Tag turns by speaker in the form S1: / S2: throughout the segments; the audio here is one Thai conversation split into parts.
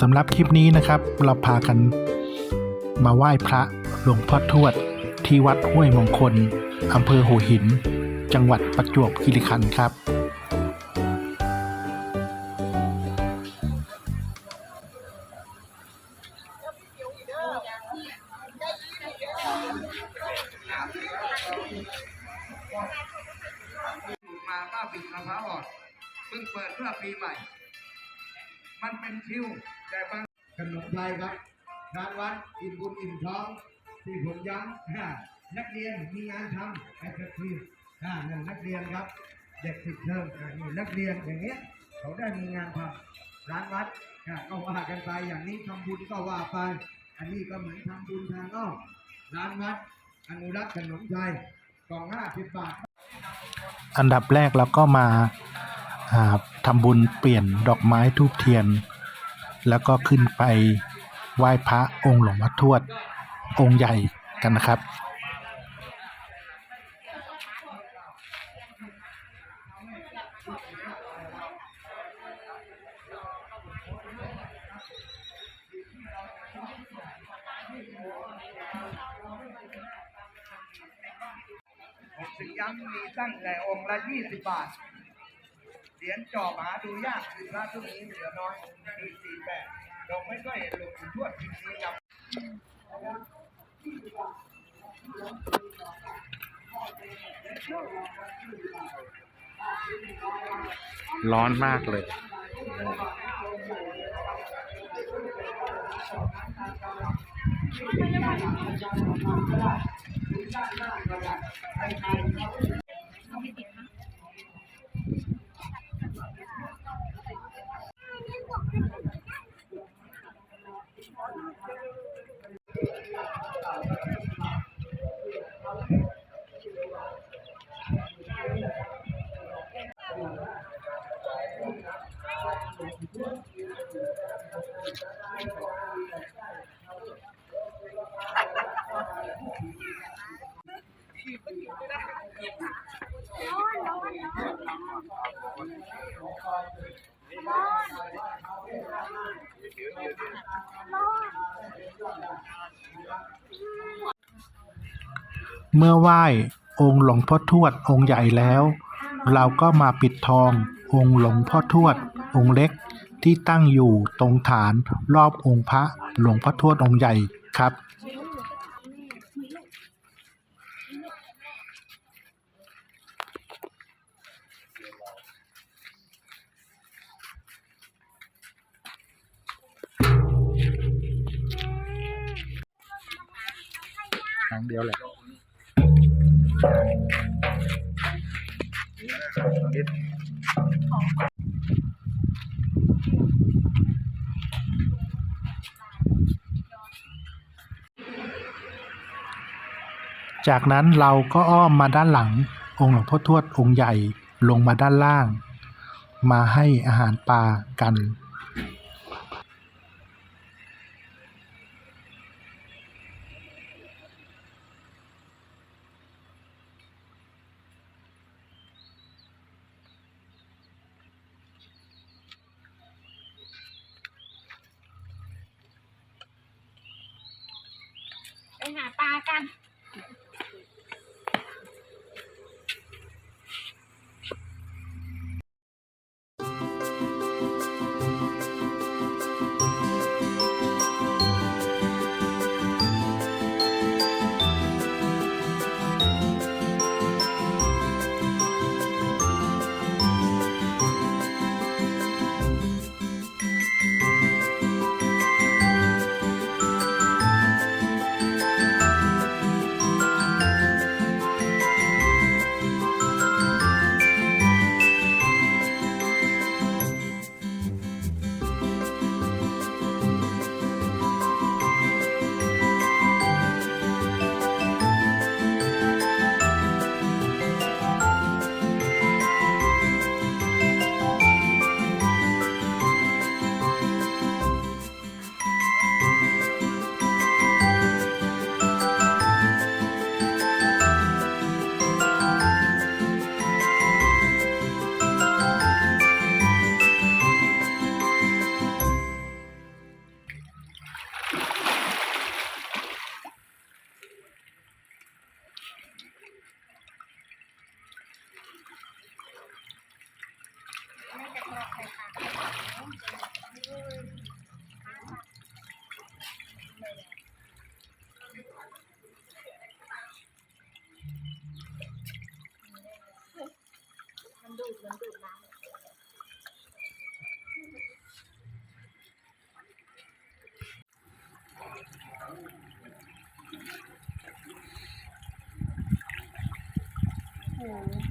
S1: สำหรับคลิปนี้นะครับ เราพากันมาไหว้พระหลวงพ่อทวด ที่วัดห้วยมงคลอำเภอหัวหิน จังหวัดประจวบคีรีขันธ์ครับ
S2: มาป้าปิดมะพร้าวอ่อนเพิ่งเปิดเมื่อปีใหม่ มันเป็นคิว แต่บาง
S3: ขนมไทยครับงานวัดอิ่มบุญอิ่มท้อง ที่ผมย้ำอ่านักเรียนมีงานทำไอ้กระทีอ่านั่นนักเรียนครับ เด็กติดเทอมอ่านี่นักเรียนอย่างเงี้ยเขาได้มีงานทำร้านวัดอ่าก็ว่ากันไปอย่างนี้ทำบุญก็ว่าไป อันนี้ก็เหมือนทำบุญทางนอกร้านวัดอนุรักษ์ขนมไทยกล่องห้าสิบบาท
S1: อันดับแรกเราก็มาอ่า ทำบุญเปลี่ยนดอกไม้ทูบเทียน แล้วก็ขึ้นไปไหว้พระองค์หลวงพ่อทวด องค์ใหญ่กันนะครับ
S2: ผมถึงมีตั้งแต่องค์ละยี่สิบบาท เหรียญจอบหาดูยากคือพระทุกนี้เหลือน้อยมีสี่แบบเราไม่ค่อยเห็นหลวงปู่ทวดพิมพ์นี้ครับ
S1: ร้อนมากเลย Come on. เมื่อไหว้องค์หลวงพ่อทวดองค์ใหญ่แล้ว เราก็มาปิดทององค์หลวงพ่อทวดองค์เล็กที่ตั้งอยู่ตรงฐานรอบองค์พระหลวงพ่อทวดองค์ใหญ่ครับ ครั้งเดียวแหละจากนั้นเราก็อ้อมมาด้านหลัง องค์หลวงพ่อทวดองค์ใหญ่ลงมาด้านล่าง มาให้อาหารปลากัน
S4: หาปลากันมัน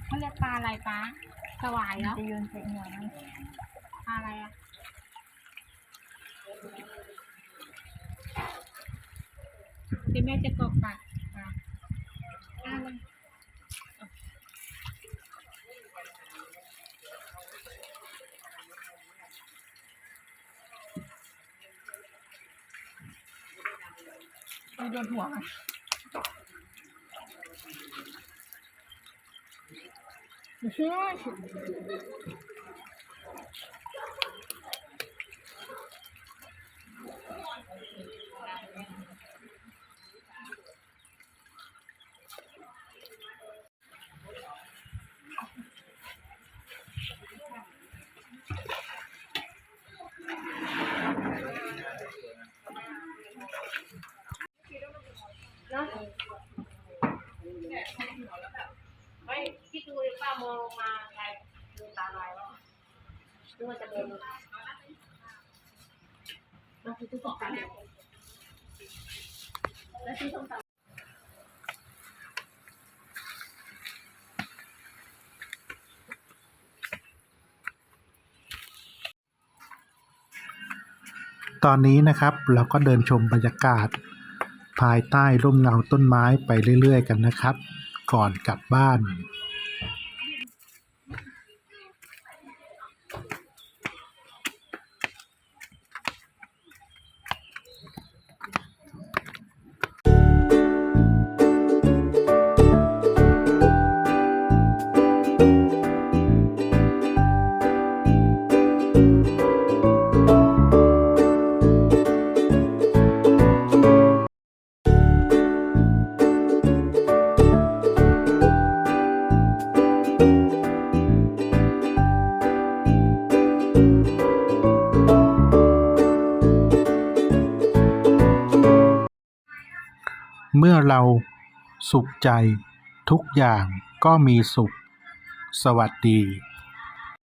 S4: เขาเรียกปลาอะไรปลาสวายเหรอ
S5: จะโยนใส่หัวมัน
S4: ปลาอะไรอะเดี๋ยวแม่จะตกปลาปลาปลาอะไร
S5: ไปโดนหัวมัน
S4: ไม่คิดดูดิป้ามอ งมาไงดูตาลายแล้วดูว่าจะเดินมาคือทุกคนแล้วที่ส้มตำ
S1: ตอนนี้นะครับเราก็เดินชมบรรยากาศ ภายใต้ร่มเงาต้นไม้ไปเรื่อย ๆ กันนะครับ ก่อนกลับบ้าน มื่อเราสุขใจทุกอย่างก็มีสุข สวัสดี